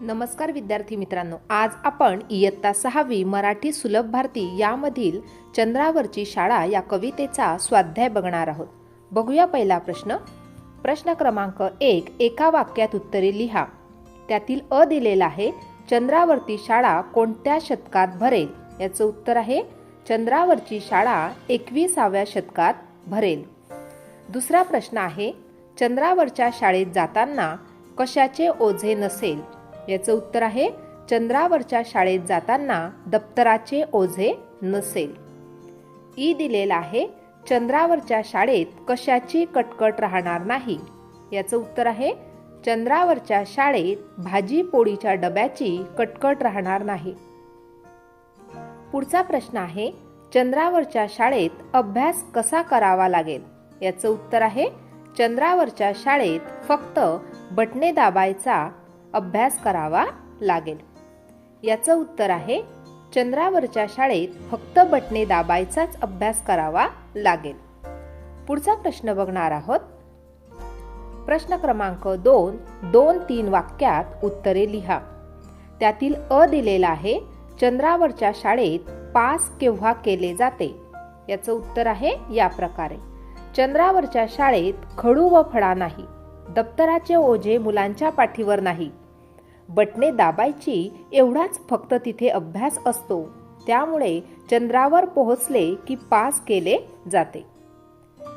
नमस्कार विद्यार्थी मित्रांनो आज आपण इयत्ता सहावी मराठी सुलभ भारती यामधील चंद्रावरची शाळा या कवितेचा स्वाध्याय बघणार आहोत. बघूया पहिला प्रश्न. प्रश्न क्रमांक एक एका वाक्यात उत्तरे लिहा. त्यातील अ दिलेला आहे चंद्रावरती शाळा कोणत्या शतकात भरेल? याचं उत्तर आहे चंद्रावरची शाळा एकविसाव्या शतकात भरेल. दुसरा प्रश्न आहे चंद्रावरच्या शाळेत जाताना कशाचे ओझे नसेल? याचं उत्तर आहे चंद्रावरच्या शाळेत जाताना दप्तराचे ओझे नसेल. ई दिलेला आहे चंद्रावरच्या शाळेत कशाची कटकट राहणार नाही. याचं उत्तर आहे चंद्रावरच्या शाळेत भाजी पोळीच्या डब्याची कटकट राहणार नाही. पुढचा प्रश्न आहे चंद्रावरच्या शाळेत अभ्यास कसा करावा लागेल? याचं उत्तर आहे चंद्रावरच्या शाळेत फक्त बटणे दाबायचा अभ्यास करावा लागेल. याचं उत्तर आहे चंद्रावरच्या शाळेत फक्त बटणे दाबायचाच अभ्यास करावा लागेल. पुढचा प्रश्न बघणार आहोत. प्रश्न क्रमांक दोन दोन तीन वाक्यात उत्तरे लिहा. त्यातील अ दिलेला आहे चंद्रावरच्या शाळेत पास केव्हा केले जाते? याचं उत्तर आहे या प्रकारे. चंद्रावरच्या शाळेत खडू व फळा नाही. दप्तराचे ओझे मुलांच्या पाठीवर नाही. बटणे दाबायची एवढाच फक्त तिथे अभ्यास असतो. त्यामुळे चंद्रावर पोहोचले की पास केले जाते.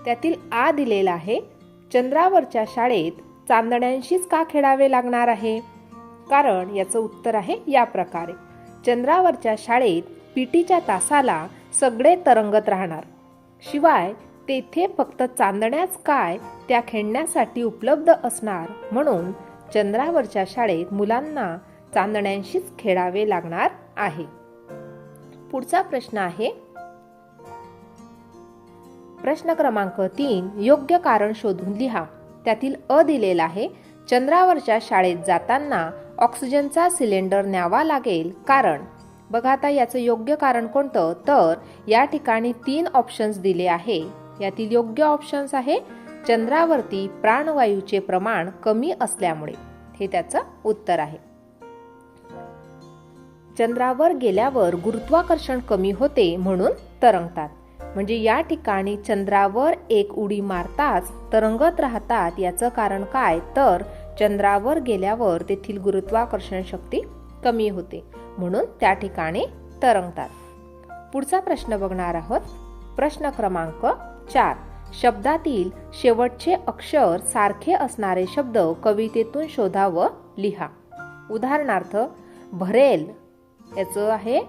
त्यातील आ दिलेला आहे चंद्रावरच्या शाळेत चांदण्यांशीच का खेळावे लागणार आहे? कारण याचं उत्तर आहे या प्रकारे. चंद्रावरच्या शाळेत पीटीच्या तासाला सगळे तरंगत राहणार. शिवाय तेथे फक्त चांदण्याच काय त्या खेळण्यासाठी उपलब्ध असणार? म्हणून चंद्रावरच्या शाळेत मुलांना चांदण्यांशीच खेळावे लागणार आहे. पुढचा प्रश्न आहे. प्रश्न क्रमांक तीन योग्य कारण शोधून लिहा. त्यातील अ दिलेला आहे चंद्रावरच्या शाळेत जाताना ऑक्सिजनचा सिलेंडर न्यावा लागेल. कारण? बघा आता याचं योग्य कारण कोणतं? तर या ठिकाणी तीन ऑप्शन्स दिले आहे. यातील योग्य ऑप्शन्स आहे. चंद्रावरती प्राणवायूचे प्रमाण कमी असल्यामुळे. हे त्याचं उत्तर आहे. चंद्रावर गेल्यावर गुरुत्वाकर्षण कमी होते म्हणून तरंगतात. म्हणजे या ठिकाणी चंद्रावर एक उडी मारताच तरंगत राहतात याचं कारण काय? तर चंद्रावर गेल्यावर तेथील गुरुत्वाकर्षण शक्ती कमी होते. म्हणून त्या ठिकाणी तरंगतात. पुढचा प्रश्न बघणार आहोत. प्रश्न क्रमांक चार. शब्दातील शेवटचे अक्षर सारखे असणारे शब्द कवितेतून शोधा व लिहा. उदाहरणार्थ भरेल याचं आहे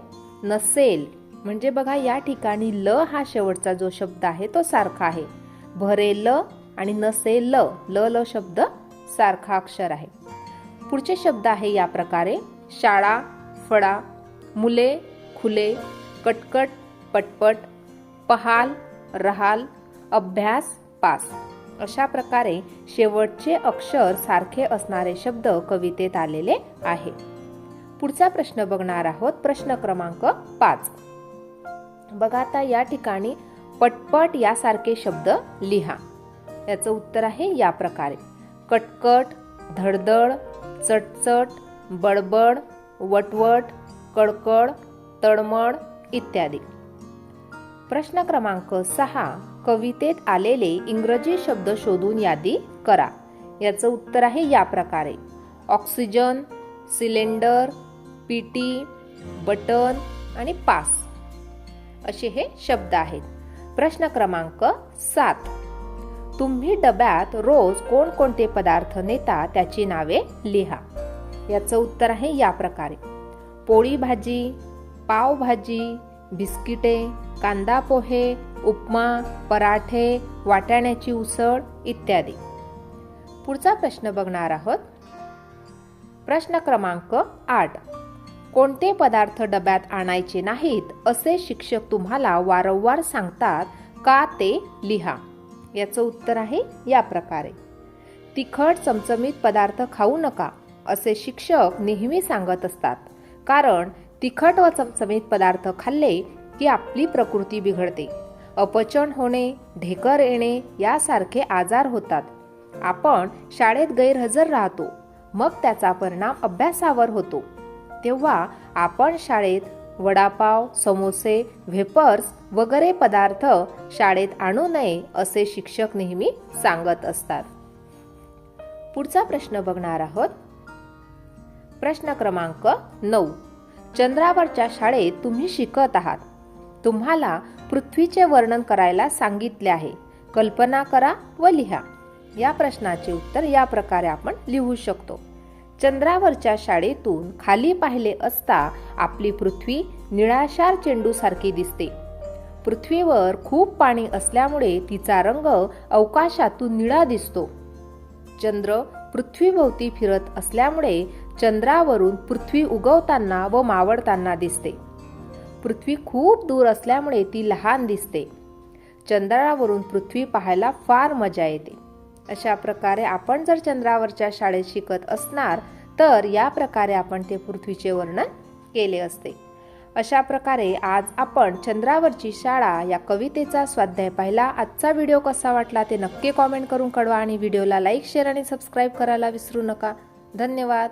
नसेल म्हणजे बघा या ठिकाणी ल हा शेवटचा जो शब्द आहे तो सारखा आहे. भरेल आणि नसेल ल ल शब्द सारखा अक्षर आहे. पुढचे शब्द आहे या प्रकारे शाळा फळा मुले खुले कटकट पटपट पहाल रहाल अभ्यास पास. अशा प्रकारे शेवटचे अक्षर सारखे असणारे शब्द कवितेत आलेले आहे. पुढचा प्रश्न बघणार आहोत प्रश्न क्रमांक पाच. बघा आता या ठिकाणी पटपट यासारखे शब्द लिहा. याचं उत्तर आहे या प्रकारे. कटकट धडधड चटचट बडबड वटवट कडकड तडमड इत्यादी. प्रश्न क्रमांक सहा कवितेत आलेले इंग्रजी शब्द शोधून यादी करा. याचं उत्तर आहे या प्रकारे. ऑक्सिजन सिलेंडर पीटी बटन आणि पास. असे हे शब्द आहेत. प्रश्न क्रमांक सात. तुम्ही डब्यात रोज कोणकोणते पदार्थ नेता त्याची नावे लिहा. याचं उत्तर आहे या प्रकारे. पोळी भाजी पावभाजी बिस्किटे कांदा पोहे उपमा पराठे वाटाण्याची उसळ इत्यादी. पुढचा प्रश्न बघणार आहोत. प्रश्न क्रमांक आठ. कोणते पदार्थ डब्यात आणायचे नाहीत असे शिक्षक तुम्हाला वारंवार सांगतात का ते लिहा. याचं उत्तर आहे या प्रकारे. तिखट चमचमीत पदार्थ खाऊ नका असे शिक्षक नेहमी सांगत असतात. कारण तिखट व चमचमीत पदार्थ खाल्ले की आपली प्रकृती बिघडते. अपचन होणे ढेकर येणे यासारखे आजार होतात. आपण शाळेत गैरहजर राहतो मग त्याचा परिणाम अभ्यासावर होतो. तेव्हा आपण शाळेत वडापाव समोसे व्हेपर्स वगैरे पदार्थ शाळेत आणू नये असे शिक्षक नेहमी सांगत असतात. पुढचा प्रश्न बघणार आहोत. प्रश्न क्रमांक नऊ. चंद्रावरच्या शाळेत तुम्ही शिकत आहात. तुम्हाला पृथ्वीचे वर्णन करायला सांगितले आहे. कल्पना करा व लिहा. या प्रश्नाचे उत्तर या प्रकारे आपण लिहू शकतो. चंद्रावरच्या शाळेतून खाली पाहिले असता आपली पृथ्वी निळाशार चेंडूसारखी दिसते. पृथ्वीवर खूप पाणी असल्यामुळे तिचा रंग अवकाशातून निळा दिसतो. चंद्र पृथ्वीभोवती फिरत असल्यामुळे चंद्रावरून पृथ्वी उगवताना व मावळताना दिसते. पृथ्वी खूप दूर असल्यामुळे ती लहान दिसते. चंद्रावरून पृथ्वी पाहायला फार मजा येते. अशा प्रकारे आपण जर चंद्रावरच्या शाळेत शिकत असणार तर या प्रकारे आपण ते पृथ्वीचे वर्णन केले असते. अशा प्रकारे आज आपण चंद्रावरची शाळा या कवितेचा स्वाध्याय पाहिला. आजचा व्हिडिओ कसा वाटला ते नक्की कॉमेंट करून कळवा आणि व्हिडिओला लाईक शेअर आणि सबस्क्राईब करायला विसरू नका. धन्यवाद.